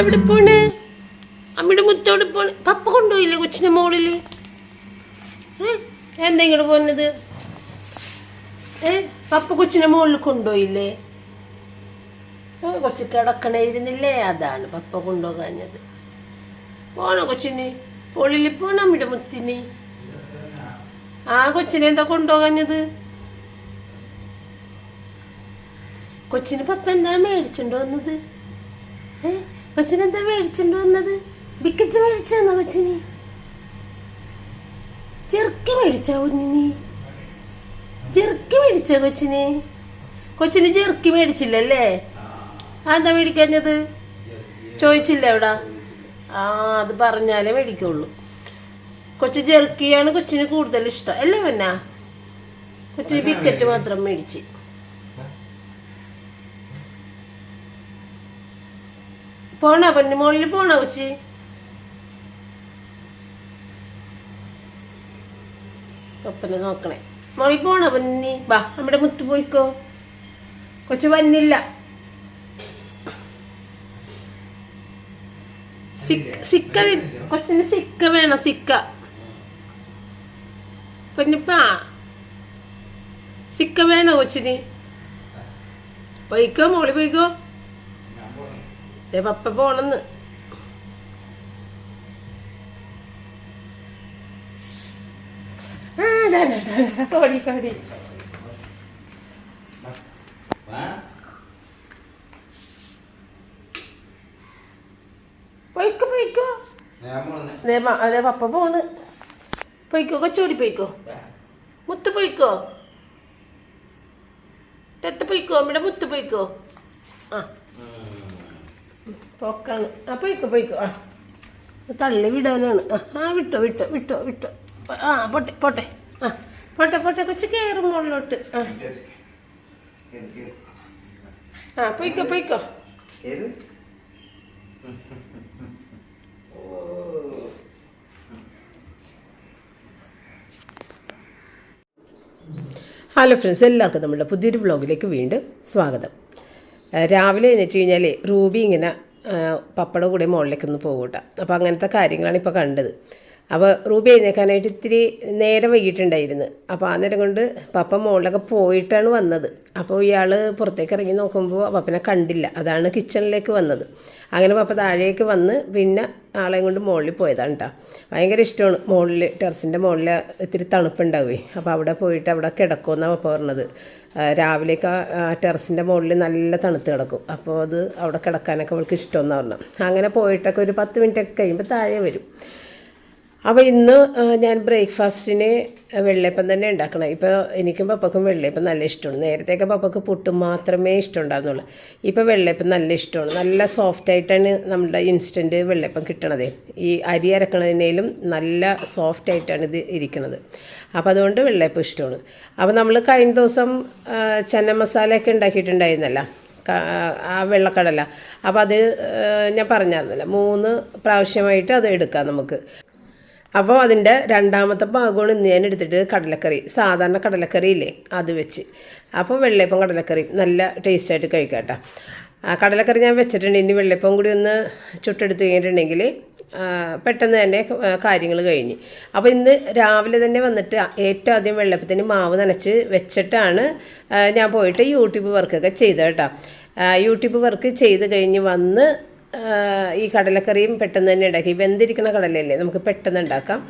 എവിടെ പോണ്? അമ്മയുടെ എവിടെ പോണ്. പപ്പ കൊണ്ടുപോയില്ലേ കൊച്ചിന്റെ മോളിൽ? എന്തെങ്കിലും എന്താ ഇങ്ങോട്ട് പോന്നത്? ഏ? പപ്പ കൊച്ചിന്റെ മുകളിൽ കൊണ്ടുപോയില്ലേ? കൊച്ചു കിടക്കണേരുന്നില്ലേ അതാണ് പപ്പ കൊണ്ടുപോകാഞ്ഞത്. പോണോ കൊച്ചിന്? പൊളിയിൽ പോണോ അമ്മയുടെ മുത്തിന്? ആ കൊച്ചിനെ എന്താ കൊണ്ടുപോകാഞ്ഞത്? കൊച്ചിന് പപ്പ എന്താണ് മേടിച്ചോണ്ട് വന്നത്? ഏ? കൊച്ചിന് എന്താ മേടിച്ചോണ്ട് വന്നത്? ബിക്കറ്റ് മേടിച്ചാന്നോ അച്ഛന് ചെറുക്കി മേടിച്ചോ കുഞ്ഞിന്? ചെറുക്കി മേടിച്ചോ കൊച്ചിന്? കൊച്ചിന് ചെറുക്കി മേടിച്ചില്ലല്ലേ? അതെന്താ മേടിക്കാഞ്ഞത്? ചോദിച്ചില്ല എവിടാ? ആ അത് പറഞ്ഞാലേ മേടിക്കുള്ളൂ. കൊച്ചു ജെർക്കിയാണ് കൊച്ചിന് കൂടുതൽ ഇഷ്ടം. അല്ലേ പിന്നെ? കൊച്ചിന് ബിക്കറ്റ് മാത്രം മേടിച്ച്. പോണ? പൊന്നു മുകളിൽ പോണ കൊച്ചി? ഒപ്പനെ നോക്കണേ. മോളി പോണ പൊന്നി? ബാ നമ്മുടെ മുത്തു പോയിക്കോ. കൊച്ചു വന്നില്ല. സിക്ക കൊച്ചിന് സിക്ക വേണം സിക്ക. പൊന്നിപ്പാ സിക്ക വേണോ കൊച്ചിന്? പോയിക്കോ മോളി പോയിക്കോ. ദേ പപ്പ പോണെന്ന്. ഓടി ഓടി. പോയിക്കോ പോയിക്കോ. അതെ പപ്പ പോണ്. പോയിക്കോ കൊച്ചോടി പോയിക്കോ. മുത്ത് പോയിക്കോ. തെത്ത് പോയിക്കോ നമ്മുടെ മുത്ത് പോയിക്കോ. ആ. പോക്കാണ് ആ പോയിക്കോ പോയിക്കോ. ആ. തള്ളി വിടാനാണ്. ആ വിട്ടോ വിട്ടോ വിട്ടോ വിട്ടോ. ആ പോട്ടെ പോട്ടെ. ആ പോട്ടെ പോട്ടെ കൊച്ചു കയറും മുകളിലോട്ട്. ആ. ആ പോയിക്കോ പോയിക്കോ. ഹലോ ഫ്രണ്ട്സ് എല്ലാവർക്കും നമ്മുടെ പുതിയൊരു വ്ളോഗിലേക്ക് വീണ്ടും സ്വാഗതം. രാവിലെ എഴുന്നേറ്റ് കഴിഞ്ഞാൽ റൂബി ഇങ്ങനെ ആ, പപ്പയുടെ കൂടെ മുകളിലേക്ക് ഒന്ന് അപ്പോൾ അങ്ങനത്തെ കാര്യങ്ങളാണ് ഇപ്പോൾ കണ്ടത്. അപ്പോൾ റൂബി എഴുന്നേക്കാനായിട്ട് ഇത്തിരി നേരം വൈകിട്ടുണ്ടായിരുന്നു. അപ്പോൾ ആ നേരം കൊണ്ട് പപ്പ മുകളിലൊക്കെ പോയിട്ടാണ് വന്നത്. അപ്പോൾ ഇയാൾ പുറത്തേക്ക് ഇറങ്ങി നോക്കുമ്പോൾ പപ്പനെ കണ്ടില്ല. അതാണ് കിച്ചണിലേക്ക് വന്നത്. അങ്ങനെ പപ്പ താഴേക്ക് വന്ന് പിന്നെ ആളെയും കൊണ്ട് മുകളിൽ പോയതാണ് കേട്ടോ ഭയങ്കര ഇഷ്ടമാണ് മുകളിൽ ടെറസിന്റെ മുകളിൽ ഇത്തിരി തണുപ്പുണ്ടാവേ. അപ്പോൾ അവിടെ പോയിട്ട് അവിടെ കിടക്കുമെന്നാണ് പപ്പ പറഞ്ഞത്. രാവിലെയൊക്കെ ആ ടെറസിന്റെ മുകളിൽ നല്ല തണുത്ത് കിടക്കും. അപ്പോൾ അത് അവിടെ കിടക്കാനൊക്കെ അവൾക്ക് ഇഷ്ടമെന്നാണ് പറഞ്ഞത്. അങ്ങനെ പോയിട്ടൊക്കെ ഒരു പത്ത് മിനിറ്റൊക്കെ കഴിയുമ്പോൾ താഴെ വരും. അപ്പോൾ ഇന്ന് ഞാൻ ബ്രേക്ക്ഫാസ്റ്റിന് വെള്ളയപ്പം തന്നെ ഉണ്ടാക്കണം. ഇപ്പോൾ എനിക്കും പപ്പക്കും വെള്ളയപ്പം നല്ല ഇഷ്ടമാണ്. നേരത്തെയൊക്കെ പപ്പക്ക് പുട്ട് മാത്രമേ ഇഷ്ടമുണ്ടായിരുന്നുള്ളൂ. ഇപ്പോൾ വെള്ളയപ്പം നല്ല ഇഷ്ടമാണ്. നല്ല സോഫ്റ്റ് ആയിട്ടാണ് നമ്മുടെ ഇൻസ്റ്റന്റ് വെള്ളയപ്പം കിട്ടണത്. ഈ അരി അരക്കണതിനേലും നല്ല സോഫ്റ്റ് ആയിട്ടാണ് ഇത് ഇരിക്കുന്നത് അപ്പോൾ അതുകൊണ്ട് വെള്ളയപ്പം ഇഷ്ടമാണ്. അപ്പോൾ നമ്മൾ കഴിഞ്ഞ ദിവസം ചെന്ന ചന മസാലയൊക്കെ ഉണ്ടാക്കിയിട്ടുണ്ടായിരുന്നല്ലോ. ആ വെള്ളക്കടല. അപ്പോൾ അത് ഞാൻ പറഞ്ഞായിരുന്നല്ലോ. മൂന്ന് പ്രാവശ്യമായിട്ട് അത് എടുക്കാം നമുക്ക്. അപ്പോൾ അതിന്റെ രണ്ടാമത്തെ ഭാഗമാണ് ഇന്ന് ഞാൻ എടുത്തിട്ട് കടലക്കറി. സാധാരണ കടലക്കറി ഇല്ലേ? അത് വെച്ച്. അപ്പോൾ വെള്ളയപ്പം കടലക്കറി നല്ല ടേസ്റ്റായിട്ട് കഴിക്കാം കേട്ടോ. ആ കടലക്കറി ഞാൻ വെച്ചിട്ടുണ്ട്. ഇനി വെള്ളയപ്പം കൂടി ഒന്ന് ചുട്ടെടുത്ത് കഴിഞ്ഞിട്ടുണ്ടെങ്കിൽ പെട്ടെന്ന് തന്നെ കാര്യങ്ങൾ കഴിഞ്ഞ്. അപ്പോൾ ഇന്ന് രാവിലെ തന്നെ വന്നിട്ട് ഏറ്റവും ആദ്യം വെള്ളപ്പത്തിന് മാവ് നനച്ച് വെച്ചിട്ടാണ് ഞാൻ പോയിട്ട് യൂട്യൂബ് വർക്കൊക്കെ ചെയ്തത് കേട്ടോ. യൂട്യൂബ് വർക്ക് ചെയ്ത് കഴിഞ്ഞ് വന്ന് ഈ കടലക്കറിയും പെട്ടെന്ന് തന്നെ ഉണ്ടാക്കി. വെന്തിരിക്കുന്ന കടലല്ലേ നമുക്ക് പെട്ടെന്ന് ഉണ്ടാക്കാം.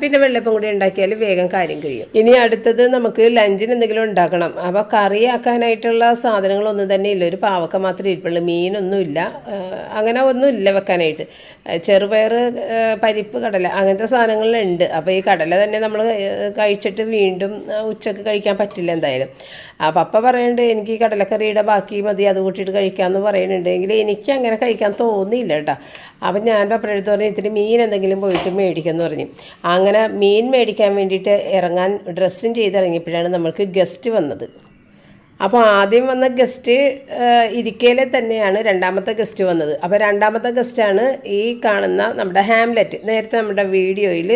പിന്നെ വെള്ളപ്പം കൂടി ഉണ്ടാക്കിയാൽ വേഗം കാര്യം കഴിയും. ഇനി അടുത്തത് നമുക്ക് ലഞ്ചിന് എന്തെങ്കിലും ഉണ്ടാക്കണം. അപ്പോൾ കറി ആക്കാനായിട്ടുള്ള സാധനങ്ങളൊന്നും തന്നെ ഇല്ല. ഒരു പാവക്ക മാത്രമേ ഇരിപ്പുള്ളൂ. മീനൊന്നുമില്ല അങ്ങനെ ഒന്നും ഇല്ല വെക്കാനായിട്ട്. ചെറുപയർ പരിപ്പ് കടല അങ്ങനത്തെ സാധനങ്ങളുണ്ട്. അപ്പോൾ ഈ കടല തന്നെ നമ്മൾ കഴിച്ചിട്ട് വീണ്ടും ഉച്ചയ്ക്ക് കഴിക്കാൻ പറ്റില്ല എന്തായാലും. ആ പപ്പ പറയുന്നുണ്ട് എനിക്ക് ഈ കടലക്കറിയുടെ ബാക്കി മതി. അത് കൂട്ടിയിട്ട് കഴിക്കാമെന്ന് പറയുന്നുണ്ട് എങ്കിൽ എനിക്ക് അങ്ങനെ കഴിക്കാൻ തോന്നിയില്ല കേട്ടോ. അപ്പം ഞാൻ പപ്പയുടെ അടുത്ത് പറഞ്ഞു ഇത്തിരി മീൻ എന്തെങ്കിലും പോയിട്ട് മേടിക്കുമെന്ന് പറഞ്ഞു. അങ്ങനെ മീൻ മേടിക്കാൻ വേണ്ടിയിട്ട് ഇറങ്ങാൻ ഡ്രസ്സും ചെയ്തിറങ്ങിയപ്പോഴാണ് നമ്മൾക്ക് ഗസ്റ്റ് വന്നത്. അപ്പോൾ ആദ്യം വന്ന ഗസ്റ്റ് ഇരിക്കയിലെ തന്നെയാണ് രണ്ടാമത്തെ ഗസ്റ്റ് വന്നത്. അപ്പോൾ രണ്ടാമത്തെ ഗസ്റ്റാണ് ഈ കാണുന്ന നമ്മുടെ ഹാംലെറ്റ്. നേരത്തെ നമ്മുടെ വീഡിയോയിൽ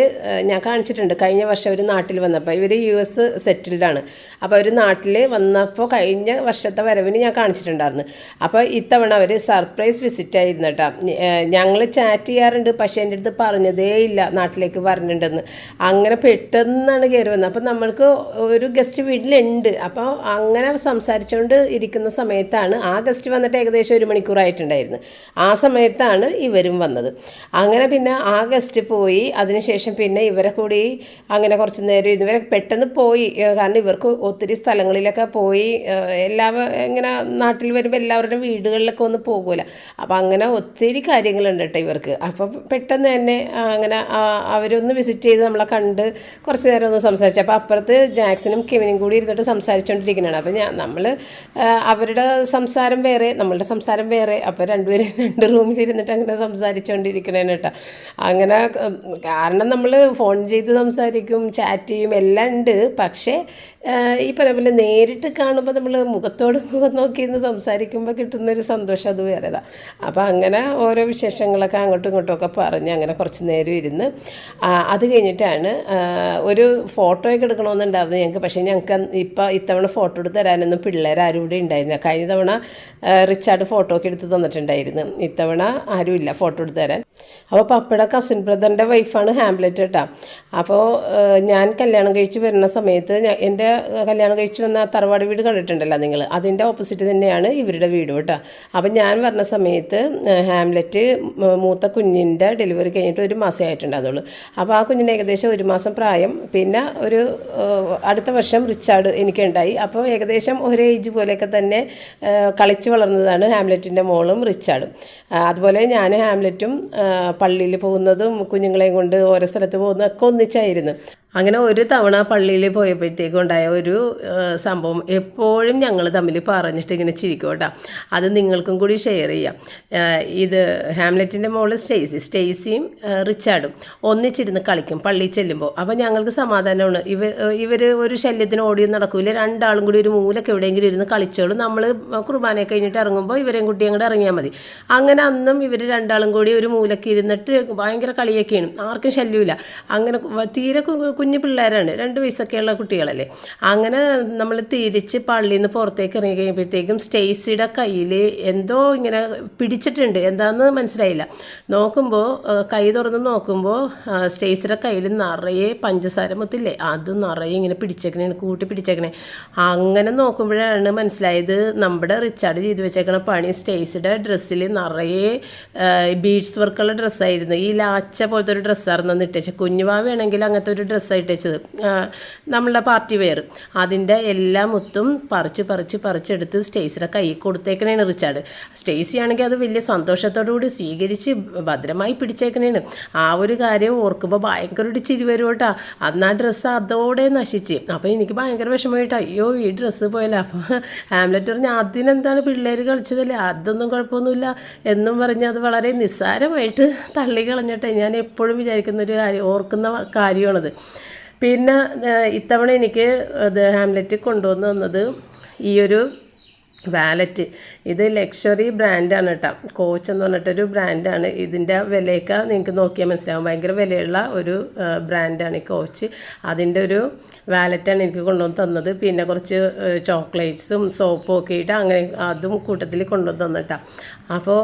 ഞാൻ കാണിച്ചിട്ടുണ്ട്. കഴിഞ്ഞ വർഷം ഒരു നാട്ടിൽ വന്നപ്പോൾ ഇവർ യു എസ് സെറ്റിൽഡാണ് അപ്പോൾ അവർ നാട്ടിൽ വന്നപ്പോൾ കഴിഞ്ഞ വർഷത്തെ വരവിന് ഞാൻ കാണിച്ചിട്ടുണ്ടായിരുന്നു. അപ്പോൾ ഇത്തവണ അവർ സർപ്രൈസ് വിസിറ്റ് ആയിരുന്നു കേട്ടോ. ഞങ്ങൾ ചാറ്റ് ചെയ്യാറുണ്ട്. പക്ഷേ എന്റെ അടുത്ത് പറഞ്ഞതേ ഇല്ല നാട്ടിലേക്ക് വരണുണ്ടെന്ന്. അങ്ങനെ പെട്ടെന്നാണ് കയറി വന്നത്. അപ്പോൾ നമ്മൾക്ക് ഒരു ഗസ്റ്റ് വീട്ടിലുണ്ട്. അപ്പോൾ അങ്ങനെ സംസാരിച്ചുകൊണ്ട് ഇരിക്കുന്ന സമയത്താണ് ആഗസ്റ്റ് ഗസ്റ്റ് വന്നിട്ട് ഏകദേശം ഒരു മണിക്കൂറായിട്ടുണ്ടായിരുന്നു ആ സമയത്താണ് ഇവരും വന്നത്. അങ്ങനെ പിന്നെ ആഗസ്റ്റ് ഗസ്റ്റ് പോയി അതിനുശേഷം പിന്നെ ഇവരെ കൂടി അങ്ങനെ കുറച്ച് നേരം ഇവരെ പെട്ടെന്ന് പോയി. കാരണം ഇവർക്ക് ഒത്തിരി സ്ഥലങ്ങളിലൊക്കെ പോയി എല്ലാ ഇങ്ങനെ നാട്ടിൽ വരുമ്പോൾ എല്ലാവരുടെയും വീടുകളിലൊക്കെ ഒന്ന് പോകില്ല അപ്പോൾ അങ്ങനെ ഒത്തിരി കാര്യങ്ങളുണ്ട് കേട്ടോ ഇവർക്ക്. അപ്പോൾ പെട്ടെന്ന് തന്നെ അങ്ങനെ അവരൊന്ന് വിസിറ്റ് ചെയ്ത് നമ്മളെ കണ്ട് കുറച്ച് നേരം ഒന്ന് സംസാരിച്ചു. അപ്പോൾ അപ്പുറത്ത് ജാക്സനും കെവിനും കൂടി ഇരുന്നിട്ട് സംസാരിച്ചുകൊണ്ടിരിക്കുന്നതാണ് അപ്പോൾ ഞാൻ നമ്മൾ അവരുടെ സംസാരം വേറെ നമ്മളുടെ സംസാരം വേറെ. അപ്പോൾ രണ്ടുപേരും രണ്ട് റൂമിലിരുന്നിട്ട് അങ്ങനെ സംസാരിച്ചുകൊണ്ടിരിക്കണേന് കേട്ടോ. അങ്ങനെ കാരണം നമ്മൾ ഫോൺ ചെയ്ത് സംസാരിക്കും ചാറ്റ് ചെയ്യും എല്ലാം ഉണ്ട്. പക്ഷേ ഈ പറഞ്ഞ പോലെ നേരിട്ട് കാണുമ്പോൾ നമ്മൾ മുഖത്തോട് മുഖം നോക്കി ഇന്ന് സംസാരിക്കുമ്പോൾ കിട്ടുന്നൊരു സന്തോഷം അത് വേറെതാ. അപ്പോൾ അങ്ങനെ ഓരോ വിശേഷങ്ങളൊക്കെ അങ്ങോട്ടും ഇങ്ങോട്ടും ഒക്കെ പറഞ്ഞ് അങ്ങനെ കുറച്ച് നേരം ഇരുന്ന് അത് കഴിഞ്ഞിട്ടാണ് ഒരു ഫോട്ടോയൊക്കെ എടുക്കണമെന്നുണ്ടായിരുന്നു ഞങ്ങൾക്ക് പക്ഷേ ഞങ്ങൾക്ക് ഇപ്പോൾ ഇത്തവണ ഫോട്ടോ എടുത്ത് തരാനൊന്നും പിള്ളേരാരും ഇവിടെ ഉണ്ടായിരുന്നില്ല. കഴിഞ്ഞ തവണ റിച്ചാർഡ് ഫോട്ടോ ഒക്കെ എടുത്ത് തന്നിട്ടുണ്ടായിരുന്നു. ഇത്തവണ ആരുമില്ല ഫോട്ടോ എടുത്ത് തരാൻ. അപ്പോൾ പപ്പയുടെ കസിൻ ബ്രദറിന്റെ വൈഫാണ് ഹാംലെറ്റ് കേട്ടോ അപ്പോൾ ഞാൻ കല്യാണം കഴിച്ച് വരുന്ന സമയത്ത് എന്റെ കല്യാണം കഴിച്ചു വന്ന തറവാട് വീട് കണ്ടിട്ടുണ്ടല്ലോ നിങ്ങൾ. അതിന്റെ ഓപ്പോസിറ്റ് തന്നെയാണ് ഇവരുടെ വീട് കേട്ടോ. അപ്പം ഞാൻ വരുന്ന സമയത്ത് ഹാംലെറ്റ് മൂത്ത കുഞ്ഞിന്റെ ഡെലിവറി കഴിഞ്ഞിട്ട് ഒരു മാസമേ ആയിട്ടുണ്ടാകുള്ളൂ അപ്പോൾ ആ കുഞ്ഞിന് ഏകദേശം ഒരു മാസം പ്രായം. പിന്നെ ഒരു അടുത്ത വർഷം റിച്ചാർഡ് എനിക്കുണ്ടായി. അപ്പോൾ ഏകദേശം ഒരേ ഏജ് പോലെയൊക്കെ തന്നെ കളിച്ച് വളർന്നതാണ് ഹാംലെറ്റിന്റെ മോളും റിച്ചാർഡും. അതുപോലെ ഞാൻ ഹാംലെറ്റും പള്ളിയിൽ പോകുന്നതും കുഞ്ഞുങ്ങളെയും കൊണ്ട് ഓരോ സ്ഥലത്ത് പോകുന്നതൊക്കെ ഒന്നിച്ചായിരുന്നു. അങ്ങനെ ഒരു തവണ പള്ളിയിൽ പോയപ്പോഴത്തേക്കും ഉണ്ടായ ഒരു സംഭവം എപ്പോഴും ഞങ്ങൾ തമ്മിൽ പറഞ്ഞിട്ട് ഇങ്ങനെ ചിരിക്കും കേട്ടോ. അത് നിങ്ങൾക്കും കൂടി ഷെയർ ചെയ്യാം. ഇത് ഹാംലെറ്റിന്റെ മോൾ സ്റ്റേസി സ്റ്റേസിയും റിച്ചാർഡും ഒന്നിച്ചിരുന്ന് കളിക്കും പള്ളിയിൽ ചെല്ലുമ്പോൾ അപ്പോൾ ഞങ്ങൾക്ക് സമാധാനമാണ് ഇവർ ഇവർ ഒരു ശല്യത്തിന് ഓടിയും നടക്കൂല. രണ്ടാളും കൂടി ഒരു മൂലൊക്കെ എവിടെയെങ്കിലും ഇരുന്ന് കളിച്ചോളും. നമ്മൾ കുർബാനയൊക്കെ കഴിഞ്ഞിട്ട് ഇറങ്ങുമ്പോൾ ഇവരെയും കുട്ടിയും കൂടെ ഇറങ്ങിയാൽ മതി. അങ്ങനെ അന്നും ഇവർ രണ്ടാളും കൂടി ഒരു മൂലക്ക് ഇരുന്നിട്ട് ഭയങ്കര കളിയൊക്കെയാണ്. ആർക്കും ശല്യമില്ല അങ്ങനെ തീരെ കുഞ്ഞു പിള്ളേരാണ്. രണ്ട് വയസ്സൊക്കെയുള്ള കുട്ടികളല്ലേ. അങ്ങനെ നമ്മൾ തിരിച്ച് പള്ളിയിൽ നിന്ന് പുറത്തേക്ക് ഇറങ്ങി കഴിയുമ്പോഴത്തേക്കും സ്റ്റേസിയുടെ കയ്യിൽ എന്തോ ഇങ്ങനെ പിടിച്ചിട്ടുണ്ട്. എന്താണെന്ന് മനസ്സിലായില്ല. നോക്കുമ്പോൾ കൈ തുറന്ന് നോക്കുമ്പോൾ സ്റ്റേസിയുടെ കയ്യിൽ നിറയെ പഞ്ചസാര മുത്തില്ലേ അത് നിറയെ ഇങ്ങനെ പിടിച്ചേക്കണേ കൂട്ടി പിടിച്ചേക്കണേ. അങ്ങനെ നോക്കുമ്പോഴാണ് മനസ്സിലായത് നമ്മുടെ റിച്ചാർഡ് ചെയ്ത് വെച്ചേക്കണ പണി സ്റ്റേസിയുടെ ഡ്രസ്സിൽ നിറയെ ബീഡ്സ് വർക്കുള്ള ഡ്രസ്സായിരുന്നു. ഈ ലാച്ച പോലത്തെ ഒരു ഡ്രസ്സായിരുന്നു ഇട്ടേച്ചത്. കുഞ്ഞുവാവയാണെങ്കിൽ അങ്ങനത്തെ ഒരു ആ, നമ്മളുടെ പാർട്ടി വെയർ. അതിന്റെ എല്ലാ മുത്തും പറിച്ച് പറിച്ച് പറിച്ചെടുത്ത് സ്റ്റേസിയുടെ കൈ കൊടുത്തേക്കണേണ് റിച്ചാർഡ്. സ്റ്റേസി ആണെങ്കിൽ അത് വലിയ സന്തോഷത്തോടു കൂടി സ്വീകരിച്ച് ഭദ്രമായി പിടിച്ചേക്കണേണ്. ആ ഒരു കാര്യം ഓർക്കുമ്പോൾ ഭയങ്കര ഒരു ചിരി വരും കേട്ടോ. അന്ന് ആ ഡ്രസ്സ് അതോടെ നശിച്ച്. അപ്പോൾ എനിക്ക് ഭയങ്കര വിഷമമായിട്ട് അയ്യോ ഈ ഡ്രസ്സ് പോയല്ലോ. അപ്പോൾ ഹാംലെറ്റ് പറഞ്ഞ് അതിനെന്താണ് പിള്ളേർ കളിച്ചതല്ലേ? അതൊന്നും കുഴപ്പമൊന്നുമില്ല. എന്നും പറഞ്ഞ് അത് വളരെ നിസ്സാരമായിട്ട് തള്ളി കളഞ്ഞിട്ടേ ഞാൻ എപ്പോഴും വിചാരിക്കുന്ന ഒരു കാര്യം ഓർക്കുന്ന കാര്യമാണത്. പിന്നെ ഇത്തവണ എനിക്ക് ഇത് ഹാംലെറ്റ് കൊണ്ടുവന്ന് തന്നത് ഈ ഒരു വാലറ്റ്. ഇത് ലക്ഷറി ബ്രാൻഡാണ് കേട്ടോ കോച്ച് എന്ന് പറഞ്ഞിട്ടൊരു ബ്രാൻഡാണ് ഇതിന്റെ വിലയൊക്കെ നിങ്ങൾക്ക് നോക്കിയാൽ മനസ്സിലാവും. ഭയങ്കര വിലയുള്ള ഒരു ബ്രാൻഡാണ് ഈ കോച്ച് അതിന്റെ ഒരു വാലറ്റാണ് എനിക്ക് കൊണ്ടുവന്ന് തന്നത്. പിന്നെ കുറച്ച് ചോക്ലേറ്റ്സും സോപ്പും ഒക്കെ ഇട്ട് അങ്ങനെ അതും കൂട്ടത്തിൽ കൊണ്ടുവന്ന് തന്നിട്ടാ അപ്പോൾ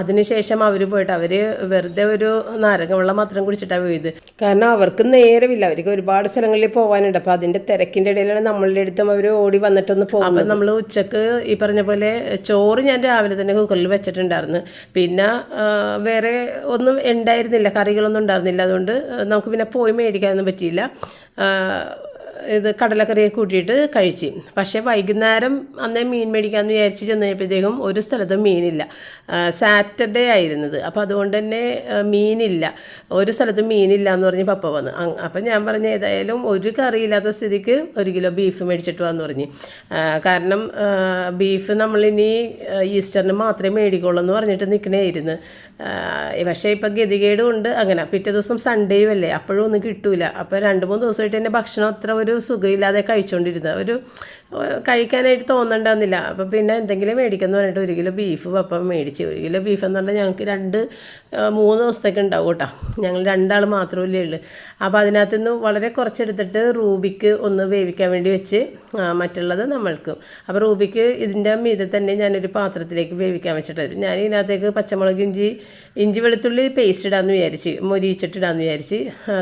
അതിനുശേഷം അവർ പോയിട്ട് അവർ വെറുതെ ഒരു നാരങ്ങ വെള്ളം മാത്രം കുടിച്ചിട്ടാണ് പോയത്. കാരണം അവർക്ക് നേരമില്ല. അവർക്ക് ഒരുപാട് സ്ഥലങ്ങളിൽ പോകാനുണ്ട് അപ്പോൾ അതിന്റെ തിരക്കിന്റെ ഇടയിലാണ് നമ്മളുടെ അടുത്തും അവർ ഓടി വന്നിട്ടൊന്ന് പോകും അപ്പം നമ്മൾ ഉച്ചയ്ക്ക് ഈ പറഞ്ഞ പോലെ ചോറ് ഞാൻ രാവിലെ തന്നെ കുക്കറിൽ വെച്ചിട്ടുണ്ടായിരുന്നു. പിന്നെ വേറെ ഒന്നും ഉണ്ടായിരുന്നില്ല. കറികളൊന്നും ഉണ്ടായിരുന്നില്ല. അതുകൊണ്ട് നമുക്ക് പിന്നെ പോയി മേടിക്കാനൊന്നും പറ്റിയില്ല. ഇത് കടലക്കറിയൊക്കെ കൂട്ടിയിട്ട് കഴിച്ച്. പക്ഷേ വൈകുന്നേരം അന്നേ മീൻ മേടിക്കാമെന്ന് വിചാരിച്ച് ചെന്നപ്പോഴത്തേക്കും ഒരു സ്ഥലത്തും മീനില്ല. സാറ്റർഡേ ആയിരുന്നത്. അപ്പോൾ അതുകൊണ്ട് തന്നെ മീനില്ല. ഒരു സ്ഥലത്തും മീനില്ല എന്ന് പറഞ്ഞ് പപ്പ വന്ന്. അപ്പം ഞാൻ പറഞ്ഞു ഏതായാലും ഒരു കറിയില്ലാത്ത സ്ഥിതിക്ക് ഒരു കിലോ ബീഫ് മേടിച്ചിട്ട് വന്ന് പറഞ്ഞ്. കാരണം ബീഫ് നമ്മളിനി ഈസ്റ്ററിന് മാത്രമേ മേടിക്കുള്ളൂ എന്ന് പറഞ്ഞിട്ട് നിൽക്കണേയിരുന്നു പക്ഷേ ഇപ്പം ഗതികേടും ഉണ്ട് അങ്ങനെ പിറ്റേ ദിവസം സൺഡേയും അല്ലേ അപ്പോഴും ഒന്നും കിട്ടൂല. അപ്പോൾ രണ്ട് മൂന്ന് ദിവസമായിട്ട് എന്റെ ഭക്ഷണം അത്ര ഒരു സുഖമില്ലാതെ കഴിച്ചുകൊണ്ടിരുന്നത് ഒരു കഴിക്കാനായിട്ട് തോന്നണ്ടെന്നില്ല അപ്പോൾ പിന്നെ എന്തെങ്കിലും മേടിക്കുന്നു പറഞ്ഞിട്ട് ഒരു കിലോ ബീഫ് പപ്പ മേടിച്ച്. ഒരു കിലോ ബീഫ് എന്ന് പറഞ്ഞാൽ ഞങ്ങൾക്ക് രണ്ട് മൂന്ന് ദിവസത്തേക്ക് ഉണ്ടാവും കേട്ടോ. ഞങ്ങൾ രണ്ടാൾ മാത്രമല്ലേ ഉള്ളൂ. അപ്പോൾ അതിനകത്ത് നിന്ന് വളരെ കുറച്ചെടുത്തിട്ട് റൂബിക്ക് ഒന്ന് വേവിക്കാൻ വേണ്ടി വെച്ച് മറ്റുള്ളത് നമ്മൾക്ക്. അപ്പോൾ റൂബിക്ക് ഇതിന്റെ മീതെ തന്നെ ഞാനൊരു പാത്രത്തിലേക്ക് വേവിക്കാൻ വെച്ചിട്ട് ഞാൻ ഇതിനകത്തേക്ക് പച്ചമുളക് ഇഞ്ചി ഇഞ്ചി വെളുത്തുള്ളി പേസ്റ്റ് ഇടാമെന്ന് വിചാരിച്ച് മൊരിയിച്ചിട്ടിടാമെന്ന് വിചാരിച്ച്.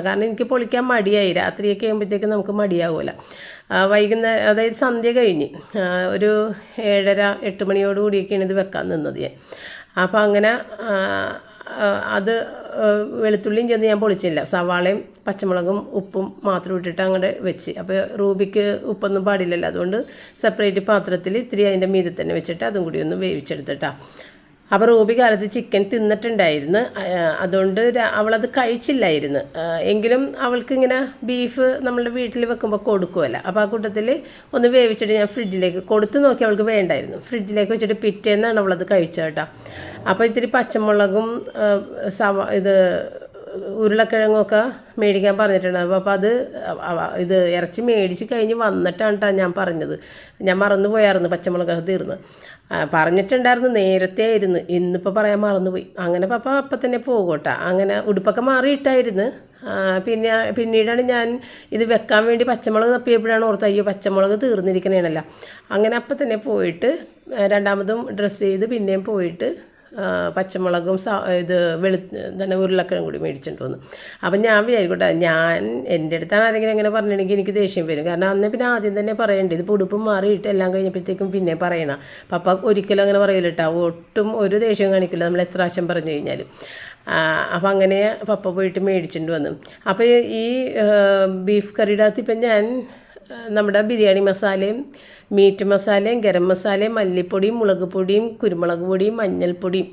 കാരണം എനിക്ക് പൊളിക്കാൻ മടിയായി. രാത്രിയൊക്കെ ആകുമ്പോഴത്തേക്ക് നമുക്ക് മടിയാവുമല്ലോ വൈകുന്നേരം അതായത് സന്ധ്യ കഴിഞ്ഞ് ഒരു ഏഴര എട്ട് മണിയോടുകൂടിയൊക്കെയാണ് ഇത് വെക്കാൻ നിന്നത് ഞാൻ. അപ്പോൾ അങ്ങനെ അത് വെളുത്തുള്ളിയും ചെന്ന് ഞാൻ പൊളിച്ചില്ല. സവാളയും പച്ചമുളകും ഉപ്പും മാത്രം ഇട്ടിട്ട് അങ്ങോട്ട് വെച്ച്. അപ്പോൾ റൂബിക്ക് ഉപ്പൊന്നും പാടില്ലല്ലോ. അതുകൊണ്ട് സെപ്പറേറ്റ് പാത്രത്തിൽ ഇത്തിരി അതിന്റെ മീതെ തന്നെ വെച്ചിട്ട് അതും കൂടി ഒന്ന് വേവിച്ചെടുത്തിട്ടാണ് അപ്പോൾ റൂബി കാലത്ത് ചിക്കൻ തിന്നിട്ടുണ്ടായിരുന്നു. അതുകൊണ്ട് അവളത് കഴിച്ചില്ലായിരുന്നു. എങ്കിലും അവൾക്ക് ഇങ്ങനെ ബീഫ് നമ്മളുടെ വീട്ടിൽ വെക്കുമ്പോൾ കൊടുക്കുമല്ല അപ്പോൾ ആ കൂട്ടത്തിൽ ഒന്ന് വേവിച്ചിട്ട് ഞാൻ ഫ്രിഡ്ജിലേക്ക് കൊടുത്തു നോക്കി അവൾക്ക് വേണ്ടായിരുന്നു. ഫ്രിഡ്ജിലേക്ക് വെച്ചിട്ട് പിറ്റേന്നാണ് അവളത് കഴിച്ചത് കേട്ടോ. അപ്പോൾ ഇത്തിരി പച്ചമുളകും സവ ഇത് ഉരുളക്കിഴങ്ങൊക്കെ മേടിക്കാൻ പറഞ്ഞിട്ടുണ്ടായിരുന്നു അപ്പോൾ അത് ഇത് ഇറച്ചി മേടിച്ച് കഴിഞ്ഞ് വന്നിട്ടാണ് ഞാൻ പറഞ്ഞത്. ഞാൻ മറന്നു പോയായിരുന്നു പച്ചമുളകൊക്കെ തീർന്ന്. പറഞ്ഞിട്ടുണ്ടായിരുന്നു നേരത്തെ ആയിരുന്നു ഇന്നിപ്പോൾ പറയാൻ മറന്നുപോയി. അങ്ങനെ പപ്പ അപ്പം തന്നെ പോകട്ടെ. അങ്ങനെ ഉടുപ്പൊക്കെ മാറിയിട്ടായിരുന്നു. പിന്നെ പിന്നീടാണ് ഞാൻ ഇത് വെക്കാൻ വേണ്ടി പച്ചമുളക് തപ്പിയപ്പോഴാണ് ഓർത്ത് അയ്യോ പച്ചമുളക് തീർന്നിരിക്കണേണല്ലോ. അങ്ങനെ അപ്പം തന്നെ പോയിട്ട് രണ്ടാമതും ഡ്രസ്സ് ചെയ്ത് പിന്നെയും പോയിട്ട് പച്ചമുളകും ഇത് വെളു എന്താണ് ഉരുളക്കിഴങ്ങ് കൂടി മേടിച്ചിട്ട് വന്നു. അപ്പം ഞാൻ വിചാരിക്കട്ടെ ഞാൻ എന്റെ അടുത്താണ് ആരെങ്കിലും അങ്ങനെ പറഞ്ഞിട്ടുണ്ടെങ്കിൽ എനിക്ക് ദേഷ്യം വരും. കാരണം അന്ന് പിന്നെ ആദ്യം തന്നെ പറയണ്ടേ ഇത് ഉടുപ്പും മാറിയിട്ട് എല്ലാം കഴിഞ്ഞപ്പോഴത്തേക്കും പിന്നെ പറയണം. പപ്പ ഒരിക്കലും അങ്ങനെ പറയില്ല കേട്ടോ ഒട്ടും ഒരു ദേഷ്യം കാണിക്കില്ല നമ്മൾ എത്ര പ്രാവശ്യം പറഞ്ഞു കഴിഞ്ഞാലും. അപ്പം അങ്ങനെ പപ്പ പോയിട്ട് മേടിച്ചിട്ട് വന്നു. അപ്പോൾ ഈ ബീഫ് കറിയുടെ അകത്ത് ഇപ്പം ഞാൻ നമ്മുടെ ബിരിയാണി മസാലയും മീറ്റ് മസാലയും ഗരം മസാലയും മല്ലിപ്പൊടിയും മുളക് പൊടിയും കുരുമുളക് പൊടിയും മഞ്ഞൾപ്പൊടിയും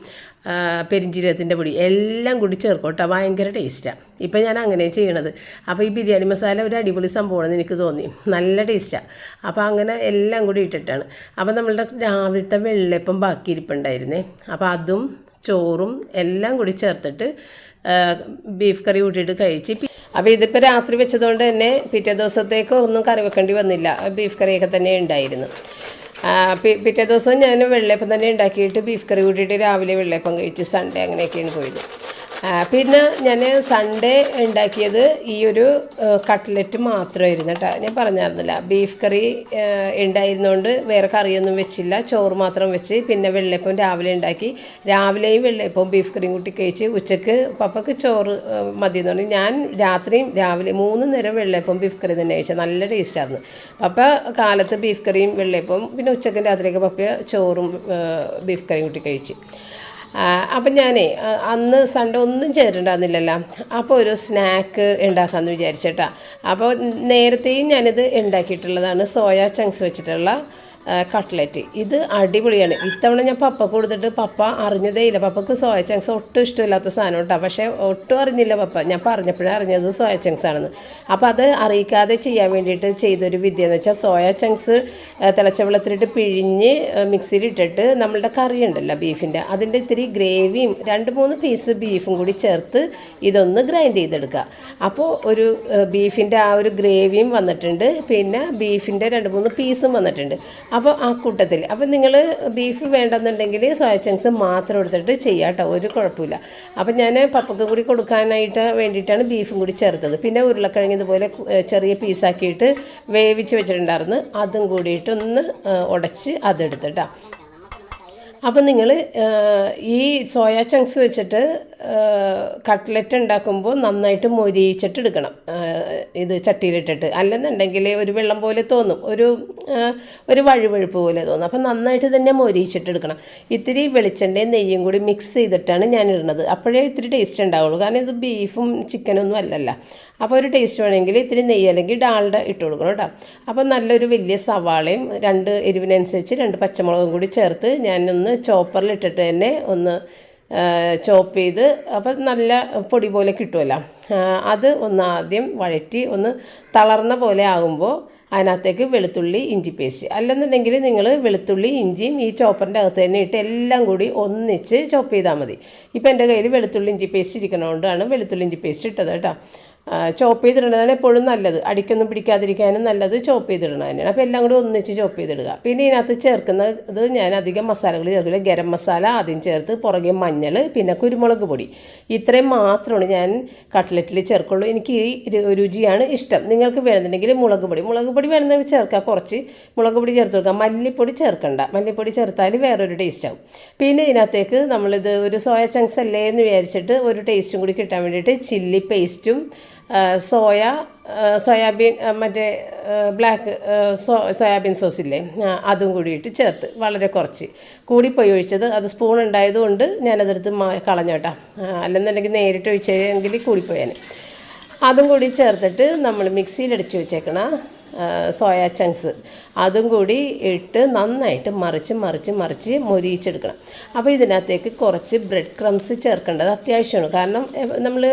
പെരിഞ്ജീരകത്തിന്റെ പൊടി എല്ലാം കൂടി ചേർക്കോട്ടെ. ഭയങ്കര ടേസ്റ്റാണ് ഇപ്പം ഞാൻ അങ്ങനെ ചെയ്യണത്. അപ്പോൾ ഈ ബിരിയാണി മസാല ഒരു അടിപൊളി സംഭവമാണെന്ന് എനിക്ക് തോന്നി. നല്ല ടേസ്റ്റാണ് അപ്പോൾ അങ്ങനെ എല്ലാം കൂടി ഇട്ടിട്ടാണ്. അപ്പോൾ നമ്മളുടെ രാവിലത്തെ വെള്ളപ്പം ബാക്കി ഇരിപ്പുണ്ടായിരുന്നേ അപ്പോൾ അതും ചോറും എല്ലാം കൂടി ചേർത്തിട്ട് ബീഫ് കറി കൂട്ടിയിട്ട് കഴിച്ച്. അപ്പോൾ ഇതിപ്പോൾ രാത്രി വെച്ചതുകൊണ്ട് തന്നെ പിറ്റേ ദിവസത്തേക്ക് ഒന്നും കറി വെക്കേണ്ടി വന്നില്ല. ബീഫ് കറിയൊക്കെ തന്നെ ഉണ്ടായിരുന്നു. പിറ്റേ ദിവസം ഞാൻ വെള്ളയപ്പം തന്നെ ഉണ്ടാക്കിയിട്ട് ബീഫ് കറി കൂട്ടിയിട്ട് രാവിലെ വെള്ളയപ്പം കഴിച്ച് സൺഡേ അങ്ങനെയൊക്കെയാണ് പോയത്. പിന്നെ ഞാൻ സൺഡേ ഉണ്ടാക്കിയത് ഈ ഒരു കട്ട്ലറ്റ് മാത്രമായിരുന്നു കേട്ടോ ഞാൻ പറഞ്ഞായിരുന്നില്ല. ബീഫ് കറി ഉണ്ടായിരുന്നുകൊണ്ട് വേറെ കറിയൊന്നും വെച്ചില്ല. ചോറ് മാത്രം വെച്ച് പിന്നെ വെള്ളയപ്പം രാവിലെ ഉണ്ടാക്കി. രാവിലെയും വെള്ളയപ്പവും ബീഫ് കറിയും കൂട്ടി കഴിച്ച് ഉച്ചയ്ക്ക് പപ്പക്ക് ചോറ് മതി എന്ന് പറഞ്ഞു ഞാൻ രാത്രിയും രാവിലെ മൂന്ന് നേരം വെള്ളയപ്പം ബീഫ് കറി തന്നെ കഴിച്ചത്. നല്ല ടേസ്റ്റായിരുന്നു പപ്പ കാലത്ത് ബീഫ് കറിയും വെള്ളയപ്പവും പിന്നെ ഉച്ചക്കും രാത്രിയൊക്കെ പപ്പ ചോറും ബീഫ് കറിയും കൂട്ടി കഴിച്ച്. അപ്പം ഞാനേ അന്ന് സൺഡേ ഒന്നും ചെയ്തിട്ടുണ്ടായിരുന്നില്ലല്ലോ. അപ്പോൾ ഒരു സ്നാക്ക് ഉണ്ടാക്കാമെന്ന് വിചാരിച്ചേട്ടാ. അപ്പോൾ നേരത്തെയും ഞാനിത് ഉണ്ടാക്കിയിട്ടുള്ളതാണ് സോയാ ചങ്ക്സ് വെച്ചിട്ടുള്ള കട്ട്ലറ്റ്. ഇത് അടിപൊളിയാണ്. ഇത്തവണ ഞാൻ പപ്പ കൊടുത്തിട്ട് പപ്പ അറിഞ്ഞതേ ഇല്ല. പപ്പക്ക് സോയ ചങ്ക്സ് ഒട്ടും ഇഷ്ടമില്ലാത്ത സാധനം കേട്ടോ പക്ഷേ ഒട്ടും അറിഞ്ഞില്ല പപ്പ. ഞാൻ പറഞ്ഞപ്പോഴേ അറിഞ്ഞത് സോയ ചങ്ക്സ് ആണെന്ന്. അപ്പോൾ അത് അറിയിക്കാതെ ചെയ്യാൻ വേണ്ടിയിട്ട് ചെയ്തൊരു വിദ്യ എന്ന് വെച്ചാൽ സോയ ചങ്ക്സ് തിളച്ച വെള്ളത്തിലിട്ട് പിഴിഞ്ഞ് മിക്സിയിലിട്ടിട്ട് നമ്മളുടെ കറി ഉണ്ടല്ലോ ബീഫിന്റെ അതിന്റെ ഇത്തിരി ഗ്രേവിയും രണ്ട് മൂന്ന് പീസ് ബീഫും കൂടി ചേർത്ത് ഇതൊന്ന് ഗ്രൈൻഡ് ചെയ്തെടുക്കുക അപ്പോൾ ഒരു ബീഫിന്റെ ആ ഒരു ഗ്രേവിയും വന്നിട്ടുണ്ട്. പിന്നെ ബീഫിന്റെ രണ്ട് മൂന്ന് പീസും വന്നിട്ടുണ്ട്. അപ്പോൾ ആ കൂട്ടത്തിൽ. അപ്പോൾ നിങ്ങൾ ബീഫ് വേണ്ടെന്നുണ്ടെങ്കിൽ സോയ ചങ്ക്സ് മാത്രം എടുത്തിട്ട് ചെയ്യാം കേട്ടോ ഒരു കുഴപ്പമില്ല. അപ്പോൾ ഞാൻ പപ്പക്കും കൂടി കൊടുക്കാനായിട്ട് വേണ്ടിയിട്ടാണ് ബീഫും കൂടി ചേർത്തത്. പിന്നെ ഉരുളക്കിഴങ്ങ് ഇതുപോലെ ചെറിയ പീസാക്കിയിട്ട് വേവിച്ച് വെച്ചിട്ടുണ്ടായിരുന്നു. അതും കൂടിയിട്ടൊന്ന് ഉടച്ച് അതെടുത്തിട്ടാണ് അപ്പം നിങ്ങൾ ഈ സോയ ചങ്ക്സ് വെച്ചിട്ട് കട്ട്ലറ്റ് ഉണ്ടാക്കുമ്പോൾ നന്നായിട്ട് മൊരിയിച്ചിട്ട് എടുക്കണം. ഇത് ചട്ടിയിലിട്ടിട്ട്. അല്ലെന്നുണ്ടെങ്കിൽ ഒരു വെള്ളം പോലെ തോന്നും. ഒരു ഒരു വഴുവഴുപ്പ് പോലെ തോന്നും. അപ്പം നന്നായിട്ട് തന്നെ മൊരിയിച്ചിട്ട് എടുക്കണം. ഇത്തിരി വെളിച്ചെണ്ണയും നെയ്യും കൂടി മിക്സ് ചെയ്തിട്ടാണ് ഞാൻ ഇടുന്നത് അപ്പോഴേ ഇത്തിരി ടേസ്റ്റ് ഉണ്ടാവുള്ളൂ. കാരണം ഇത് ബീഫും ചിക്കനൊന്നും അല്ലല്ലോ. അപ്പോൾ ഒരു ടേസ്റ്റ് വേണമെങ്കിൽ ഇത്തിരി നെയ്യ് അല്ലെങ്കിൽ ഡാൾഡ ഇട്ട് കൊടുക്കണം കേട്ടോ. അപ്പോൾ നല്ലൊരു വലിയ സവാളയും രണ്ട് എരിവിനനുസരിച്ച് രണ്ട് പച്ചമുളകും കൂടി ചേർത്ത് ഞാനൊന്ന് ചോപ്പറിലിട്ടിട്ട് തന്നെ ഒന്ന് ചോപ്പ് ചെയ്ത് അപ്പം നല്ല പൊടി പോലെ കിട്ടുമല്ലോ അത് ഒന്ന് ആദ്യം വഴറ്റി ഒന്ന് തളർന്ന പോലെ ആകുമ്പോൾ അതിനകത്തേക്ക് വെളുത്തുള്ളി ഇഞ്ചി പേസ്റ്റ്. അല്ലെന്നുണ്ടെങ്കിൽ നിങ്ങൾ വെളുത്തുള്ളി ഇഞ്ചിയും ഈ ചോപ്പറിന്റെ അകത്ത് തന്നെ ഇട്ട് എല്ലാം കൂടി ഒന്നിച്ച് ചോപ്പ് ചെയ്താൽ മതി. ഇപ്പം എന്റെ കയ്യിൽ വെളുത്തുള്ളി ഇഞ്ചി പേസ്റ്റ് ഇരിക്കണതുകൊണ്ടാണ് വെളുത്തുള്ളി ഇഞ്ചി പേസ്റ്റ് ഇട്ടത് കേട്ടോ. ചോപ്പ് ചെയ്തിടുന്നതാണ് എപ്പോഴും നല്ലത്. അടിക്കൊന്നും പിടിക്കാതിരിക്കാനും നല്ലത് ചോപ്പ് ചെയ്തിടുന്നത് തന്നെയാണ്. അപ്പോൾ എല്ലാം കൂടി ഒന്നിച്ച് ചോപ്പ് ചെയ്തിടുക. പിന്നെ ഇതിനകത്ത് ചേർക്കുന്നത് ഞാൻ അധികം മസാലകൾ ചേർക്കില്ല. ഗരം മസാല ആദ്യം ചേർത്ത് പുറകെ മഞ്ഞൾ പിന്നെ കുരുമുളക് പൊടി. ഇത്രയും മാത്രമാണ് ഞാൻ കട്ട്ലറ്റിൽ ചേർക്കുള്ളൂ. എനിക്ക് ഈ രുചിയാണ് ഇഷ്ടം. നിങ്ങൾക്ക് വേണമെന്നുണ്ടെങ്കിൽ മുളക് പൊടി. മുളക് പൊടി വേണമെന്നുണ്ടെങ്കിൽ ചേർക്കാം. കുറച്ച് മുളക് പൊടി ചേർത്ത് കൊടുക്കാം. മല്ലിപ്പൊടി ചേർക്കണ്ട. മല്ലിപ്പൊടി ചേർത്താൽ വേറൊരു ടേസ്റ്റ് ആവും. പിന്നെ ഇതിനകത്തേക്ക് നമ്മളിത് ഒരു സോയ ചങ്ക്സ് അല്ലേ എന്ന് വിചാരിച്ചിട്ട് ഒരു ടേസ്റ്റും കൂടി കിട്ടാൻ വേണ്ടിയിട്ട് ചില്ലി പേസ്റ്റും സോയ സോയാബീൻ മറ്റേ ബ്ലാക്ക് സോ സോയാബീൻ സോസില്ലേ ഇല്ലേ? അതും കൂടിയിട്ട് ചേർത്ത് വളരെ കുറച്ച്. കൂടിപ്പോയി ഒഴിച്ചത് അത് സ്പൂൺ ഉണ്ടായതുകൊണ്ട് ഞാനതെടുത്ത് മാ കളഞ്ഞോട്ടാ അല്ലെന്നുണ്ടെങ്കിൽ നേരിട്ട് ഒഴിച്ചെങ്കിൽ കൂടിപ്പോയാൻ അതും കൂടി ചേർത്തിട്ട് നമ്മൾ മിക്സിയിലടിച്ച് വെച്ചേക്കണ സോയ ചങ്ക്സ് അതും കൂടി ഇട്ട് നന്നായിട്ട് മറിച്ച് മറിച്ച് മറിച്ച് മൊരിയിച്ചെടുക്കണം. അപ്പോൾ ഇതിനകത്തേക്ക് കുറച്ച് ബ്രെഡ് ക്രംസ് ചേർക്കേണ്ടത് അത്യാവശ്യമാണ്. കാരണം നമ്മൾ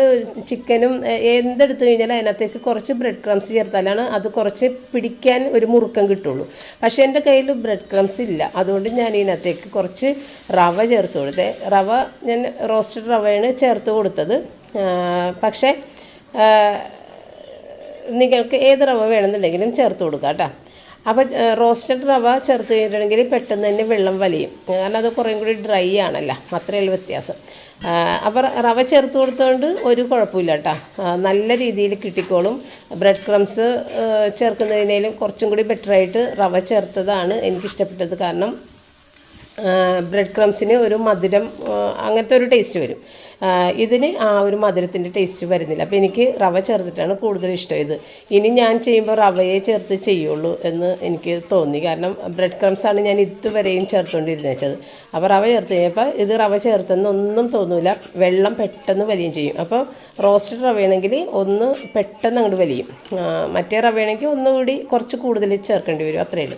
ചിക്കനും എന്തെടുത്തു കഴിഞ്ഞാൽ അതിനകത്തേക്ക് കുറച്ച് ബ്രെഡ് ക്രംസ് ചേർത്താലാണ് അത് കുറച്ച് പിടിക്കാൻ ഒരു മുറുക്കം കിട്ടുള്ളൂ. പക്ഷേ എന്റെ കയ്യിൽ ബ്രെഡ് ക്രംസ് ഇല്ല. അതുകൊണ്ട് ഞാൻ ഇതിനകത്തേക്ക് കുറച്ച് റവ ചേർത്ത് കൊടുത്തേ. റവ ഞാൻ റോസ്റ്റഡ് റവയാണ് ചേർത്ത് കൊടുത്തത്. പക്ഷേ നിങ്ങൾക്ക് ഏത് റവ വേണമെന്നുണ്ടെങ്കിലും ചേർത്ത് കൊടുക്കുക കേട്ടോ. അപ്പോൾ റോസ്റ്റഡ് റവ ചേർത്ത് കഴിഞ്ഞിട്ടുണ്ടെങ്കിൽ പെട്ടെന്ന് തന്നെ വെള്ളം വലിയും. കാരണം അത് കുറേം കൂടി ഡ്രൈ ആണല്ലോ. അത്രയേ ഉള്ളൂ വ്യത്യാസം. അപ്പോൾ റവ ചേർത്ത് കൊടുത്തുകൊണ്ട് ഒരു കുഴപ്പമില്ല കേട്ടോ. നല്ല രീതിയിൽ കിട്ടിക്കോളും. ബ്രെഡ് ക്രംസ് ചേർക്കുന്നതിനേലും കുറച്ചും കൂടി ബെറ്ററായിട്ട് റവ ചേർത്തതാണ് എനിക്കിഷ്ടപ്പെട്ടത്. കാരണം ബ്രെഡ് ക്രംസിന് ഒരു മധുരം അങ്ങനത്തെ ഒരു ടേസ്റ്റ് വരും. ഇതിന് ആ ഒരു മധുരത്തിന്റെ ടേസ്റ്റ് വരുന്നില്ല. അപ്പോൾ എനിക്ക് റവ ചേർത്തിട്ടാണ് കൂടുതൽ ഇഷ്ടം ഇത്. ഇനി ഞാൻ ചെയ്യുമ്പോൾ റവയെ ചേർത്ത് ചെയ്യുള്ളൂ എന്ന് എനിക്ക് തോന്നി. കാരണം ബ്രെഡ് ക്രംസാണ് ഞാൻ ഇതുവരെയും ചേർത്തുകൊണ്ടിരുന്നത് വെച്ചത്. അപ്പോൾ റവ ചേർത്ത് കഴിഞ്ഞപ്പോൾ ഇത് റവ ചേർത്തെന്നൊന്നും തോന്നില്ല വെള്ളം പെട്ടെന്ന് വലിയും ചെയ്യും. അപ്പോൾ റോസ്റ്റഡ് റവയാണെങ്കിൽ ഒന്ന് പെട്ടെന്ന് അങ്ങോട്ട് വലിയും. മറ്റേ റവയാണെങ്കിൽ ഒന്നുകൂടി കുറച്ച് കൂടുതൽ ചേർക്കേണ്ടി വരും. അത്രയേ ഉള്ളൂ.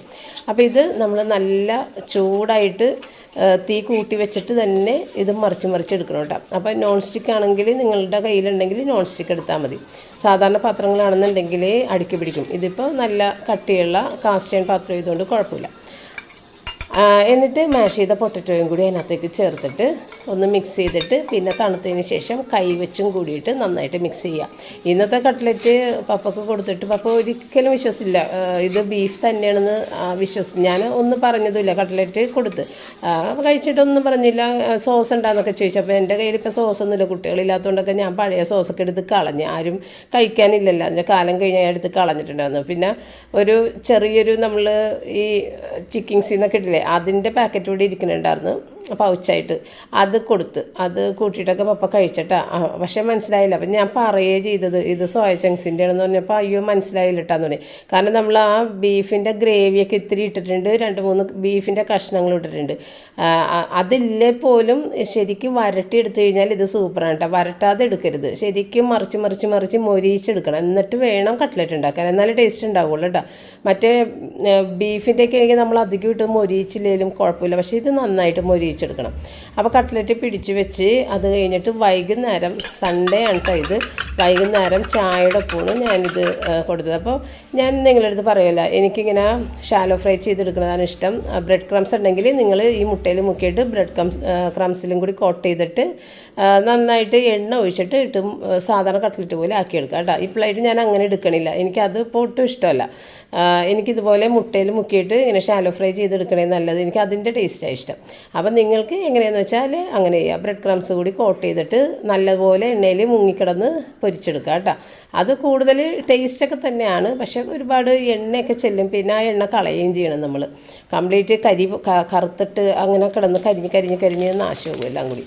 അപ്പോൾ ഇത് നമ്മൾ നല്ല ചൂടായിട്ട് തീ കൂട്ടി വെച്ചിട്ട് തന്നെ ഇത് മറിച്ച് മറിച്ച് എടുക്കണം കേട്ടോ. അപ്പോൾ നോൺ സ്റ്റിക്ക് ആണെങ്കിൽ നിങ്ങളുടെ കയ്യിലുണ്ടെങ്കിൽ നോൺ സ്റ്റിക്ക് എടുത്താൽ മതി. സാധാരണ പാത്രങ്ങളാണെന്നുണ്ടെങ്കിൽ അടുക്കി പിടിക്കും. ഇതിപ്പോൾ നല്ല കട്ടിയുള്ള കാസ്റ്റേൺ പാത്രം ഇതുകൊണ്ട് കുഴപ്പമില്ല. എന്നിട്ട് മാഷ് ചെയ്ത പൊട്ടറ്റോയും കൂടി അതിനകത്തേക്ക് ചേർത്തിട്ട് ഒന്ന് മിക്സ് ചെയ്തിട്ട് പിന്നെ തണുത്തതിന് ശേഷം കൈ വെച്ചും കൂടിയിട്ട് നന്നായിട്ട് മിക്സ് ചെയ്യുക ഇന്നത്തെ കട്ട്ലറ്റ് പപ്പക്ക് കൊടുത്തിട്ട് പപ്പ ഒരിക്കലും വിശ്വസില്ല ഇത് ബീഫ് തന്നെയാണെന്ന് വിശ്വസി ഞാൻ ഒന്നും പറഞ്ഞതുമില്ല. കട്ട്ലറ്റ് കൊടുത്ത്. അപ്പോൾ കഴിച്ചിട്ടൊന്നും പറഞ്ഞില്ല. സോസ് ഉണ്ടാന്നൊക്കെ ചോദിച്ചപ്പോൾ എന്റെ കയ്യിൽ ഇപ്പോൾ സോസ് ഒന്നുമില്ല. കുട്ടികളില്ലാത്തതുകൊണ്ടൊക്കെ ഞാൻ പഴയ സോസൊക്കെ എടുത്ത് കളഞ്ഞ്. ആരും കഴിക്കാനില്ലല്ലോ. അതിന്റെ കാലം കഴിഞ്ഞ് ഞാൻ എടുത്ത് കളഞ്ഞിട്ടുണ്ടായിരുന്നു. പിന്നെ ഒരു ചെറിയൊരു നമ്മൾ ഈ ചിക്കിങ്സിൽ നിന്നൊക്കെ ഇട്ടില്ലേ അതിന്റെ പാക്കറ്റ് കൂടി ഇരിക്കുന്നുണ്ടായിരുന്നു. പൗച്ചായിട്ട്. അത് കൊടുത്ത് അത് കൂട്ടിയിട്ടൊക്കെ പപ്പ കഴിച്ചിട്ടാ. പക്ഷെ മനസ്സിലായില്ല. അപ്പം ഞാൻ പറയുകയേ ചെയ്തത് ഇത് സോയ ചങ്സിന്റെ ആണെന്ന് പറഞ്ഞപ്പോൾ അയ്യോ മനസ്സിലായില്ല കേട്ടാന്ന് പറഞ്ഞു. കാരണം നമ്മൾ ആ ബീഫിന്റെ ഗ്രേവിയൊക്കെ ഇത്തിരി ഇട്ടിട്ടുണ്ട് രണ്ട് മൂന്ന് ബീഫിന്റെ കഷ്ണങ്ങൾ ഇട്ടിട്ടുണ്ട്. അതില്ലേ പോലും ശരിക്കും വരട്ടി എടുത്തു കഴിഞ്ഞാൽ ഇത് സൂപ്പറാണ് കേട്ടോ വരട്ടാതെ എടുക്കരുത്. ശരിക്കും മറിച്ച് മറിച്ച് മറിച്ച് മൊരിയിച്ചെടുക്കണം. എന്നിട്ട് വേണം കട്ട്ലറ്റ് ഉണ്ടാക്കാൻ. എന്നാലേ ടേസ്റ്റ് ഉണ്ടാവുള്ളൂ കേട്ടോ മറ്റേ ബീഫിന്റെ ഒക്കെ ആണെങ്കിൽ നമ്മൾ അധികം ഇട്ട് മൊരിയിച്ചില്ലെങ്കിലും കുഴപ്പമില്ല. പക്ഷേ ഇത് നന്നായിട്ട് മൊരിയിച്ചെടുക്കണം അപ്പോൾ കട്ട്ലറ്റ് പിടിച്ച് വെച്ച് അത് കഴിഞ്ഞിട്ട് വൈകുന്നേരം സൺഡേ ആണ് ഇത്. വൈകുന്നേരം ചായയുടെ ഒപ്പമാണ് ഞാനിത് കൊടുത്തത്. അപ്പോൾ ഞാൻ നിങ്ങളുടെ അടുത്ത് പറയുമല്ലോ എനിക്കിങ്ങനെ ഷാലോ ഫ്രൈ ചെയ്തെടുക്കുന്നതാണ് ഇഷ്ടം. ബ്രെഡ് ക്രംസ് ഉണ്ടെങ്കിൽ നിങ്ങൾ ഈ മുട്ടയിൽ മുക്കിയിട്ട് ബ്രെഡ് ക്രംസ് ക്രംസിലും കൂടി കോട്ട് ചെയ്തിട്ട് നന്നായിട്ട് എണ്ണ ഒഴിച്ചിട്ട് ഇട്ട് സാധാരണ കട്ട്ലറ്റ് പോലെ ആക്കിയെടുക്കുക കേട്ടോ ഇപ്പോഴായിട്ട് ഞാൻ അങ്ങനെ എടുക്കണില്ല. എനിക്കത് ഇപ്പോൾ ഒട്ടും ഇഷ്ടമല്ല. എനിക്കിതുപോലെ മുട്ടയിൽ മുക്കിയിട്ട് ഇങ്ങനെ ഷാലോ ഫ്രൈ ചെയ്തെടുക്കണേ നല്ലത്. എനിക്ക് അതിന്റെ ടേസ്റ്റാണ് ഇഷ്ടം. അപ്പം നിങ്ങൾക്ക് എങ്ങനെയാണെന്ന് വെച്ചാൽ അങ്ങനെ ചെയ്യുക ബ്രെഡ് ക്രംസ് കൂടി കോട്ട് ചെയ്തിട്ട് നല്ലപോലെ എണ്ണയിൽ മുങ്ങിക്കിടന്ന് പൊരിച്ചെടുക്കുക കേട്ടോ. അത് കൂടുതൽ ടേസ്റ്റൊക്കെ തന്നെയാണ്. പക്ഷേ ഒരുപാട് എണ്ണയൊക്കെ ചെല്ലും പിന്നെ ആ എണ്ണ കളയുകയും ചെയ്യണം നമ്മൾ കംപ്ലീറ്റ് കരി കറുത്തിട്ട് അങ്ങനെ കിടന്ന് കരിഞ്ഞ് കരിഞ്ഞ് കരിഞ്ഞ് നാശമാകും എല്ലാം കൂടി.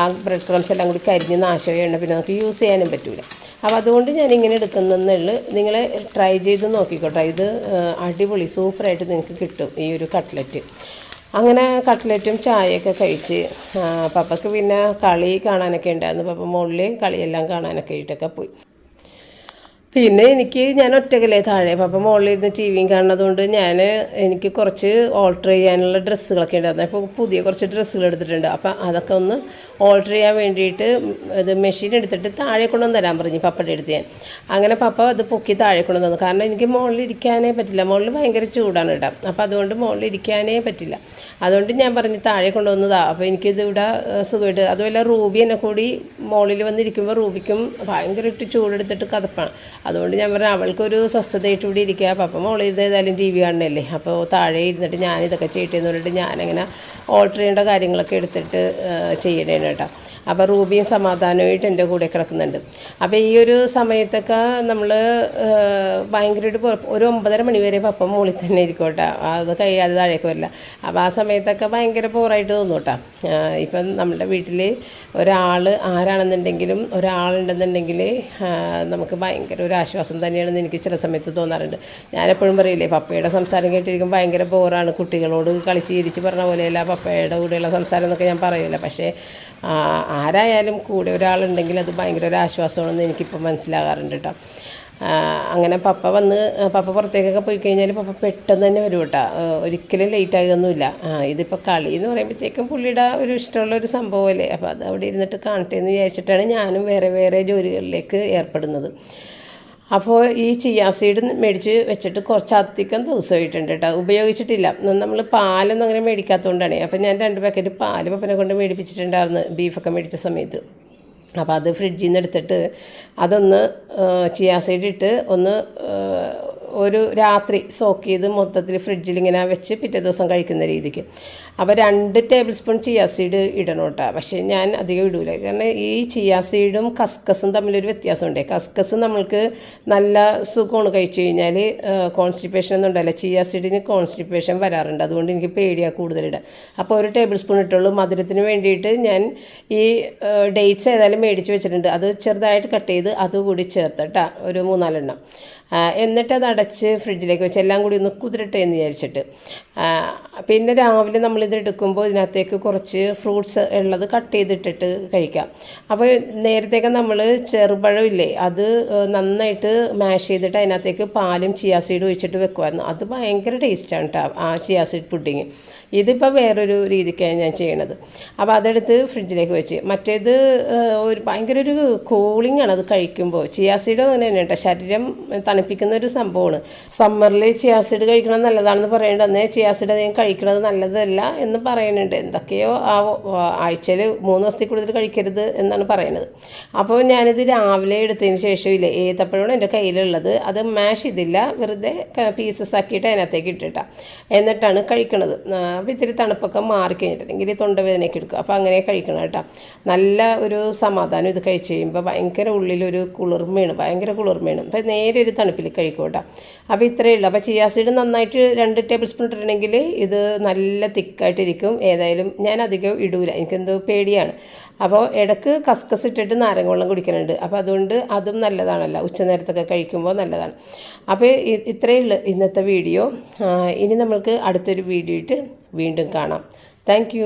ആ ബ്രെഡ് ക്രംസ് എല്ലാം കൂടി കരിഞ്ഞ് നാശമായാണ് പിന്നെ നമുക്ക് യൂസ് ചെയ്യാനും പറ്റില്ല അപ്പോൾ അതുകൊണ്ട് ഞാൻ ഇങ്ങനെ എടുക്കുന്നുള്ളു നിങ്ങൾ ട്രൈ ചെയ്ത് നോക്കിക്കോട്ടെ. ഇത് അടിപൊളി സൂപ്പറായിട്ട് നിങ്ങൾക്ക് കിട്ടും ഈ ഒരു കട്ട്ലറ്റ് അങ്ങനെ കട്ട്ലറ്റും ചായയൊക്കെ കഴിച്ച് പപ്പക്ക് പിന്നെ കളി കാണാനൊക്കെ ഉണ്ടായിരുന്നു പപ്പ മുകളിൽ കളിയെല്ലാം കാണാനൊക്കെ ആയിട്ടൊക്കെ പോയി. പിന്നെ എനിക്ക് ഞാൻ ഒറ്റക്കല്ലേ താഴെ. അപ്പം മുകളിലിരുന്ന് ടി വിയും കാണുന്നതുകൊണ്ട് ഞാൻ എനിക്ക് കുറച്ച് ഓൾട്ടർ ചെയ്യാനുള്ള ഡ്രസ്സുകളൊക്കെ ഉണ്ടായിരുന്നു അപ്പോൾ പുതിയ കുറച്ച് ഡ്രസ്സുകൾ എടുത്തിട്ടുണ്ട്. അപ്പം അതൊക്കെ ഒന്ന് ഓൾട്ടർ ചെയ്യാൻ വേണ്ടിയിട്ട് ഇത് മെഷീൻ എടുത്തിട്ട് താഴെ കൊണ്ടുവന്ന് തരാൻ പറഞ്ഞു പപ്പയുടെ അടുത്ത് ഞാൻ. അങ്ങനെ പപ്പ അത് പൊക്കി താഴെ കൊണ്ടുവന്നു തന്നു. കാരണം എനിക്ക് മുകളിൽ ഇരിക്കാനേ പറ്റില്ല. മുകളിൽ ഭയങ്കര ചൂടാണ് ഇടാം അപ്പോൾ അതുകൊണ്ട് മുകളിൽ ഇരിക്കാനേ പറ്റില്ല. അതുകൊണ്ട് ഞാൻ പറഞ്ഞു താഴെ കൊണ്ടുവന്നതാണ് അപ്പോൾ എനിക്കിത് ഇവിടെ സുഖമായിട്ട് അതുമല്ല റൂബി എന്നെ കൂടി മോളിൽ വന്നിരിക്കുമ്പോൾ റൂബിക്കും ഭയങ്കരമായിട്ട് ചൂടെടുത്തിട്ട് കതപ്പാണ് അതുകൊണ്ട് ഞാൻ പറഞ്ഞു അവൾക്കൊരു സ്വസ്ഥതയായിട്ട് ഇവിടെ ഇരിക്കുക. അപ്പം അപ്പം ഇരുന്ന് ഏതായാലും ടി വി കാണണല്ലേ അപ്പോൾ താഴെ ഇരുന്നിട്ട് ഞാനിതൊക്കെ ചെയ്യട്ടെന്ന് പറഞ്ഞിട്ട് ഞാനങ്ങനെ ഓൾട്ടർ ചെയ്യേണ്ട കാര്യങ്ങളൊക്കെ എടുത്തിട്ട് ഏഹ്, കേട്ടോ. അപ്പോൾ റൂബിയും സമാധാനമായിട്ട് എന്റെ കൂടെ കിടക്കുന്നുണ്ട്. അപ്പോൾ ഈ ഒരു സമയത്തൊക്കെ നമ്മൾ ഭയങ്കരമായിട്ട് ഒരു ഒമ്പതര മണി വരെ പപ്പ മുകളിൽ തന്നെ ഇരിക്കോട്ടെ കേട്ടോ. അത് കഴിയാതെ താഴേക്ക് വരില്ല. അപ്പോൾ ആ സമയത്തൊക്കെ ഭയങ്കര പോറായിട്ട് തോന്നും കേട്ടോ. ഇപ്പം നമ്മുടെ വീട്ടിൽ ഒരാൾ ആരാണെന്നുണ്ടെങ്കിലും ഒരാളുണ്ടെന്നുണ്ടെങ്കിൽ നമുക്ക് ഭയങ്കര ഒരു ആശ്വാസം തന്നെയാണെന്ന് എനിക്ക് ചില സമയത്ത് തോന്നാറുണ്ട്. ഞാനെപ്പോഴും പറയില്ലേ പപ്പയുടെ സംസാരം കേട്ടിരിക്കുമ്പോൾ ഭയങ്കര ബോറാണ് കുട്ടികളോട് കളിച്ച് ചിരിച്ച് പറഞ്ഞ പോലെയല്ല പപ്പയുടെ കൂടെയുള്ള സംസാരം എന്നൊക്കെ ഞാൻ പറയില്ല പക്ഷേ ആരായാലും കൂടെ ഒരാളുണ്ടെങ്കിൽ അത് ഭയങ്കര ഒരു ആശ്വാസമാണെന്ന് എനിക്കിപ്പോൾ മനസ്സിലാകാറുണ്ട് കേട്ടോ. അങ്ങനെ പപ്പ വന്ന് പപ്പ പുറത്തേക്കൊക്കെ പോയി കഴിഞ്ഞാൽ പപ്പ പെട്ടെന്ന് തന്നെ വരും കേട്ടോ. ഒരിക്കലും ലേറ്റ് ആകുകയൊന്നുമില്ല ആ, ഇതിപ്പോൾ കളി എന്ന് പറയുമ്പോഴത്തേക്കും പുള്ളിയുടെ ഒരു ഇഷ്ടമുള്ള ഒരു സംഭവമല്ലേ? അപ്പോൾ അത് അവിടെ ഇരുന്നിട്ട് കാണട്ടെ എന്ന് വിചാരിച്ചിട്ടാണ് ഞാനും വേറെ വേറെ ജോലികളിലേക്ക് ഏർപ്പെടുന്നത്. അപ്പോൾ ഈ ചിയാ സീഡ് മേടിച്ച് വെച്ചിട്ട് കുറച്ച് കുറച്ചധികം ദിവസമായിട്ടുണ്ട് കേട്ടോ. ഉപയോഗിച്ചിട്ടില്ല. നമ്മൾ പാലൊന്നും അങ്ങനെ മേടിക്കാത്തതുകൊണ്ടാണ് അപ്പോൾ ഞാൻ രണ്ട് പാക്കറ്റ് പാൽ പപ്പനെ കൊണ്ട് മേടിപ്പിച്ചിട്ടുണ്ടായിരുന്നു ബീഫൊക്കെ മേടിച്ച സമയത്ത്. അപ്പോൾ അത് ഫ്രിഡ്ജിൽ നിന്ന് എടുത്തിട്ട് അതൊന്ന് ചിയാ സീഡ് ഇട്ട് ഒന്ന് ഒരു രാത്രി സോക്ക് ചെയ്ത് മൊത്തത്തിൽ ഫ്രിഡ്ജിൽ ഇങ്ങനെ വെച്ച് പിറ്റേ ദിവസം കഴിക്കുന്ന രീതിക്ക്. അപ്പോൾ രണ്ട് ടേബിൾ സ്പൂൺ ചിയാ സീഡ് ഇടണം കേട്ടോ പക്ഷേ ഞാൻ അധികം ഇടൂല. കാരണം ഈ ചിയാ സീഡും കസ്കസും തമ്മിലൊരു വ്യത്യാസമുണ്ട്. കസ്കസ് നമ്മൾക്ക് നല്ല സുഖമാണ് കഴിച്ചു കഴിഞ്ഞാൽ കോൺസ്റ്റിപ്പേഷൻ ഒന്നും ഉണ്ടല്ലോ ചിയാ സീഡിന് കോൺസ്റ്റിപ്പേഷൻ വരാറുണ്ട്. അതുകൊണ്ട് എനിക്ക് പേടിയാണ് കൂടുതലിടാം അപ്പോൾ ഒരു ടേബിൾ സ്പൂൺ ഇട്ടുള്ളൂ. മധുരത്തിന് വേണ്ടിയിട്ട് ഞാൻ ഈ ഡേറ്റ്സ് ഏതായാലും മേടിച്ച് വെച്ചിട്ടുണ്ട്. അത് ചെറുതായിട്ട് കട്ട് ചെയ്ത് അതുകൂടി ചേർത്തിട്ടാ ഒരു മൂന്നാലെണ്ണം. എന്നിട്ട് അത് അടച്ച് ഫ്രിഡ്ജിലേക്ക് വെച്ച് എല്ലാം കൂടി ഒന്ന് കുതിരട്ടെ എന്ന് വിചാരിച്ചിട്ട്. പിന്നെ രാവിലെ നമ്മളിത് എടുക്കുമ്പോൾ ഇതിനകത്തേക്ക് കുറച്ച് ഫ്രൂട്ട്സ് ഉള്ളത് കട്ട് ചെയ്തിട്ടിട്ട് കഴിക്കാം. അപ്പോൾ നേരത്തേക്ക് നമ്മൾ ചെറുപഴം ഇല്ലേ അത് നന്നായിട്ട് മാഷ് ചെയ്തിട്ട് അതിനകത്തേക്ക് പാലും ചിയാസീഡും ഒഴിച്ചിട്ട് വെക്കുമായിരുന്നു അത് ഭയങ്കര ടേസ്റ്റാണ് കേട്ടോ ആ ചിയാസീഡ് പുഡിങ്. ഇതിപ്പോൾ വേറൊരു രീതിക്കാണ് ഞാൻ ചെയ്യണത്. അപ്പോൾ അതെടുത്ത് ഫ്രിഡ്ജിലേക്ക് വെച്ച്. മറ്റേത് ഒരു ഭയങ്കര ഒരു കൂളിംഗ് ആണ് അത് കഴിക്കുമ്പോൾ ചിയാസിഡ് അങ്ങനെ തന്നെ കേട്ടോ ശരീരം തണുപ്പിക്കുന്ന ഒരു സംഭവമാണ്. സമ്മറിൽ ചിയാസിഡ് കഴിക്കണം നല്ലതാണെന്ന് പറയുന്നുണ്ട് അന്നേ ചിയാസിഡ് അധികം കഴിക്കണത് നല്ലതല്ല എന്ന് പറയുന്നുണ്ട് എന്തൊക്കെയോ ആ ആഴ്ചയിൽ മൂന്ന് ദിവസത്തിൽ കൂടുതൽ കഴിക്കരുത് എന്നാണ് പറയുന്നത് അപ്പോൾ ഞാനിത് രാവിലെ എടുത്തതിന് ശേഷം ഇല്ലേ ഏത്തപ്പഴമാണ് എന്റെ കയ്യിലുള്ളത്. അത് മാഷ് ഇതില്ല വെറുതെ പീസസ് ആക്കിയിട്ട് അതിനകത്തേക്ക് ഇട്ടിട്ടാണ് എന്നിട്ടാണ് കഴിക്കണത്. അപ്പോൾ ഇത്തിരി തണുപ്പൊക്കെ മാറി കഴിഞ്ഞിട്ടുണ്ടെങ്കിൽ തൊണ്ടവേദനയൊക്കെ എടുക്കും. അപ്പോൾ അങ്ങനെ കഴിക്കണം കേട്ടോ. നല്ല ഒരു സമാധാനം ഇത് കഴിച്ച് കഴിയുമ്പോൾ ഭയങ്കര ഉള്ളിലൊരു കുളിർമയാണ് ഭയങ്കര കുളിർമയാണ്. അപ്പോൾ നേരെ ഒരു തണുപ്പിൽ കഴിക്കും കേട്ടോ. അപ്പോൾ ഇത്രയേ ഉള്ളൂ. അപ്പോൾ ചിയാസീഡ് നന്നായിട്ട് രണ്ട് ടേബിൾ സ്പൂൺ ഇട്ടിട്ടുണ്ടെങ്കിൽ ഇത് നല്ല തിക്കായിട്ടിരിക്കും. ഏതായാലും ഞാൻ അധികം ഇടൂല. എനിക്കെന്തോ പേടിയാണ്. അപ്പോൾ ഇടയ്ക്ക് കസ്കസ് ഇട്ടിട്ട് നാരങ്ങ വെള്ളം കുടിക്കുന്നുണ്ട് അപ്പോൾ അതുകൊണ്ട് അതും നല്ലതാണല്ലോ. ഉച്ചനേരത്തൊക്കെ കഴിക്കുമ്പോൾ നല്ലതാണ്. അപ്പോൾ ഇത്രയേ ഉള്ളൂ ഇന്നത്തെ വീഡിയോ. ഇനി നമ്മൾക്ക് അടുത്തൊരു വീഡിയോ ഇട്ട് വീണ്ടും കാണാം. താങ്ക്